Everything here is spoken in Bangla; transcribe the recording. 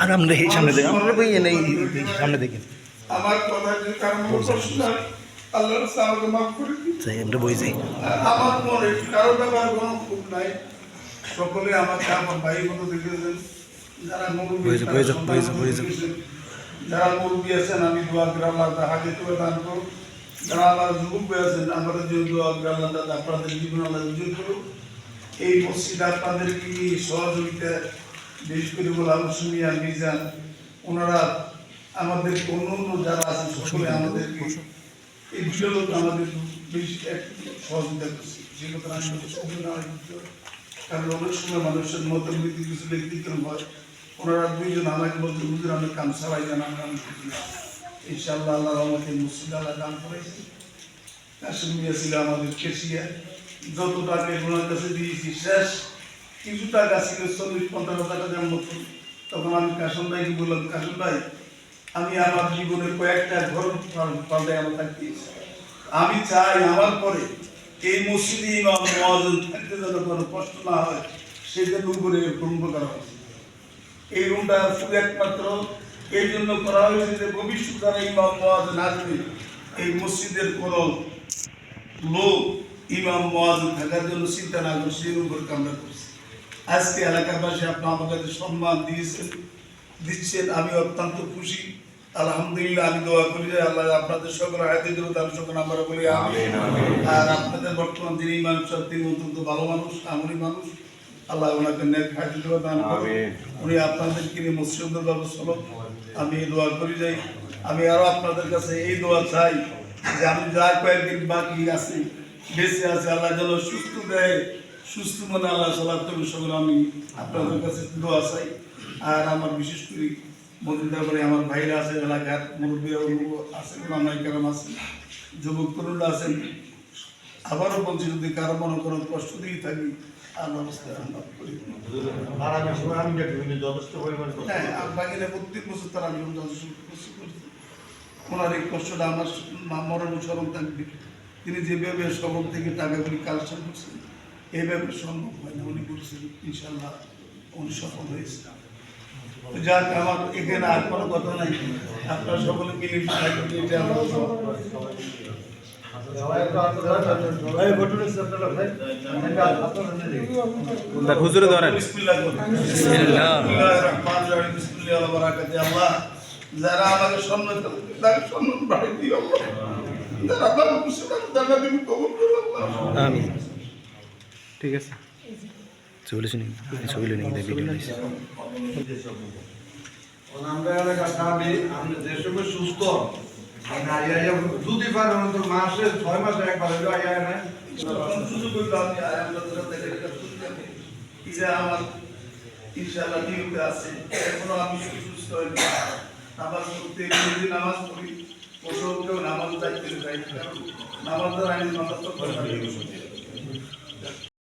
আর আমরা এই সামনে দেখেন আমরা বই নেই সামনে দেখেন আমার কথা যে কারণ প্রশ্ন আল্লাহ মাফ করে দিন। আমরা বই যাই। আমার মনে কারও ব্যাপার কোনো খুব নাই। সকলে আমাকে আমার ভাই মতো দেখেছেন যারা মুরব্বী। যারা আছেন আমি দোয়া করে আল্লাহ হাতে তুলে দান করুন যারা আমার যুবক আছেন আমাদের জন্য দোয়া করে আল্লাহ আপনাদের জীবন আল্লাহ উজ্জ্বল করুন এই মসজিদ আপনাদের কি সহযোগিতা বিশেষ করে গোলাম সুমিয়া মিজান ওনারা আমাদের অন্য অন্য যারা আছেন সকলে আমাদেরকে এই বিষয়গুলো আমাদের বেশি সহযোগিতা করছে। যে কারণ অনেক সময় মানুষের মতভেদ কিছু ব্যক্তিক্রম হয়, ওনারা দুইজন আমাকে বলতে হুজুর, আমি কাম সারাই জানা করছি না ইনশাআল্লাহ আল্লাহ আমাকে মসজিদ আল্লাহ দান করেছে কাশিম মিয়া ছিল আমাদের কেশিয়া যত টাকা ওনার কাছে দিয়েছি, শেষ। কিছু টাকা ছিল, চল্লিশ, পঞ্চাশ হাজার টাকার মতন তখন আমি কাশন ভাইকে বললাম কাশন ভাই, আমি আমার জীবনের কয়েকটা ঘর পাল- পাল্টাই আমার থাকতে আমি চাই আমার পরে এই মসজিদে ইমাম মহাজন থাকতে যেন কোনো কষ্ট না হয় সেই জন্য উপরে রুম করা হয়েছে। এই রুমটা শুধু একমাত্র, এই জন্য করা হয়েছে যে ভবিষ্যৎ যারা ইমাম, মহাজন আসবে, এই মসজিদের কোনো লোক ইমাম, মহাজন থাকার জন্য চিন্তা না করে সেই উপর কামনা করছি। আজকে এলাকাবাসী আপনি আমাকে যে সম্মান দিয়েছেন, দিচ্ছেন, আমি অত্যন্ত খুশি। আলহামদুলিল্লাহ আমি দোয়া করি যে আল্লাহ আপনাদের সকল হাতে দেব তার সকল আমরা বলি আর আপনাদের বর্তমান যিনি ইমাম সাহেব তিনি অত্যন্ত ভালো মানুষ আমরি মানুষ। আল্লাহ ওনাকে নেক হাতে দেব দান করুন উনি আপনাদেরকে নিয়ে মসজিদের ব্যবস্থা আমি এই দোয়া করি যাই আমি আরও আপনাদের কাছে এই দোয়া চাই যে আমি যা কয়েকদিন বাকি আছে বেঁচে আছে আল্লাহ যেন সুস্থ দেয় সুস্থ মনে আল্লাহ সাল্লাহ সকল আমি আপনাদের কাছে দোয়া চাই। আর আমার বিশেষ করে মন্দির করে আমার ভাইরা আছে এলাকার মুরব্বীরা আছে কারণ আছে যুবক তরুণরা আছেন। আবারও বলছি যদি কারও মনে কোনো কষ্ট দিয়ে থাকি আর হ্যাঁ আর বাকিরা প্রত্যেক বছর তারা আমি যথেষ্ট কষ্ট করছি। ওনার এই কষ্টটা আমার মা- মরণ স্মরণ থাকবে। তিনি যেভাবে সবক থেকে টাকাগুলি কালেকশন করছেন এইভাবে সম্ভব হয় না। উনি করছেন ইনশাল্লাহ উনি সফল হয়েছে তো যাক আমার এখানে আর কোনো কথা নাই। আপনারা সকলে মিলে হুজুরে ধরেন। যারা আমাকে সম্মান তাকে সম্মান বাড়িয়ে দিও। যারা আমার তুমি কবুল করো। ঠিক আছে। ছবি শুনি ছবি নিয়ে ভিডিও আমরা সুস্থ যদি অন্তত মাসে ছয় মাসে একবার হইল আইয়া না সুযোগ হইল আমি আমি, সুস্থ পড়তে যদি নামাজ পড়ি, নামাজ দায়িত্বে নামাজ দ্বারা আমি তো।